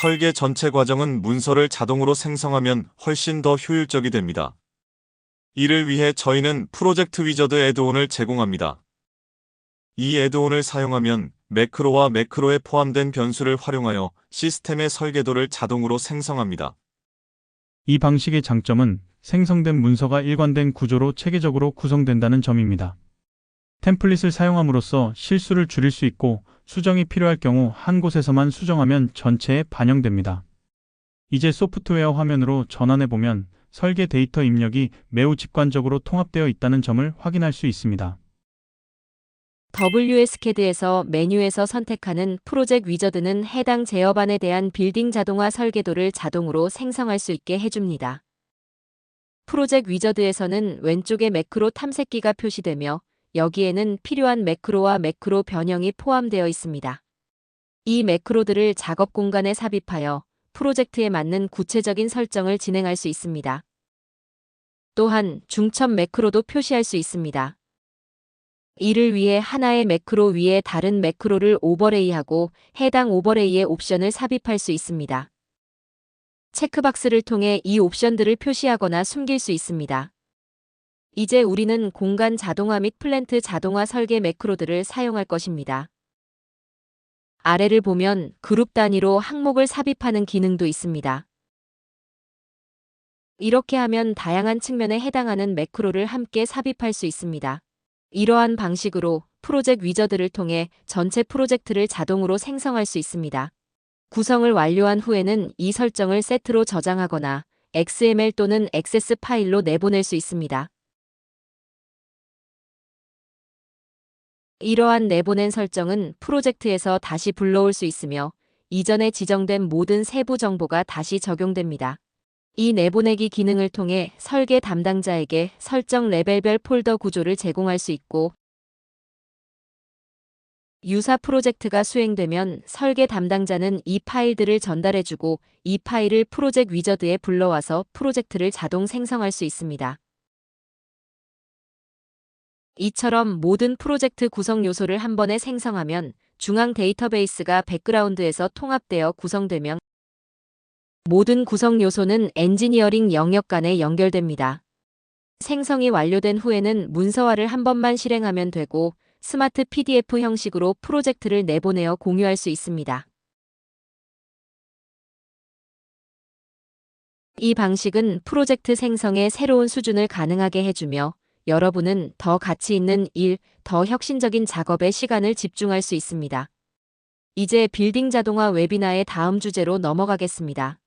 설계 전체 과정은 문서를 자동으로 생성하면 훨씬 더 효율적이 됩니다. 이를 위해 저희는 프로젝트 위저드 애드온을 제공합니다. 이 애드온을 사용하면 매크로와 매크로에 포함된 변수를 활용하여 시스템의 설계도를 자동으로 생성합니다. 이 방식의 장점은 생성된 문서가 일관된 구조로 체계적으로 구성된다는 점입니다. 템플릿을 사용함으로써 실수를 줄일 수 있고 수정이 필요할 경우 한 곳에서만 수정하면 전체에 반영됩니다. 이제 소프트웨어 화면으로 전환해 보면 설계 데이터 입력이 매우 직관적으로 통합되어 있다는 점을 확인할 수 있습니다. WSCAD에서 메뉴에서 선택하는 프로젝트 위저드는 해당 제어반에 대한 빌딩 자동화 설계도를 자동으로 생성할 수 있게 해줍니다. 프로젝트 위저드에서는 왼쪽에 매크로 탐색기가 표시되며 여기에는 필요한 매크로와 매크로 변형이 포함되어 있습니다. 이 매크로들을 작업 공간에 삽입하여 프로젝트에 맞는 구체적인 설정을 진행할 수 있습니다. 또한 중첩 매크로도 표시할 수 있습니다. 이를 위해 하나의 매크로 위에 다른 매크로를 오버레이하고 해당 오버레이의 옵션을 삽입할 수 있습니다. 체크박스를 통해 이 옵션들을 표시하거나 숨길 수 있습니다. 이제 우리는 공간 자동화 및 플랜트 자동화 설계 매크로들을 사용할 것입니다. 아래를 보면 그룹 단위로 항목을 삽입하는 기능도 있습니다. 이렇게 하면 다양한 측면에 해당하는 매크로를 함께 삽입할 수 있습니다. 이러한 방식으로 프로젝트 위저드를 통해 전체 프로젝트를 자동으로 생성할 수 있습니다. 구성을 완료한 후에는 이 설정을 세트로 저장하거나 XML 또는 액세스 파일로 내보낼 수 있습니다. 이러한 내보낸 설정은 프로젝트에서 다시 불러올 수 있으며 이전에 지정된 모든 세부 정보가 다시 적용됩니다. 이 내보내기 기능을 통해 설계 담당자에게 설정 레벨별 폴더 구조를 제공할 수 있고 유사 프로젝트가 수행되면 설계 담당자는 이 파일들을 전달해주고 이 파일을 프로젝트 위저드에 불러와서 프로젝트를 자동 생성할 수 있습니다. 이처럼 모든 프로젝트 구성 요소를 한 번에 생성하면 중앙 데이터베이스가 백그라운드에서 통합되어 구성되면 모든 구성 요소는 엔지니어링 영역 간에 연결됩니다. 생성이 완료된 후에는 문서화를 한 번만 실행하면 되고 스마트 PDF 형식으로 프로젝트를 내보내어 공유할 수 있습니다. 이 방식은 프로젝트 생성의 새로운 수준을 가능하게 해주며 여러분은 더 가치 있는 일, 더 혁신적인 작업에 시간을 집중할 수 있습니다. 이제 빌딩 자동화 웨비나의 다음 주제로 넘어가겠습니다.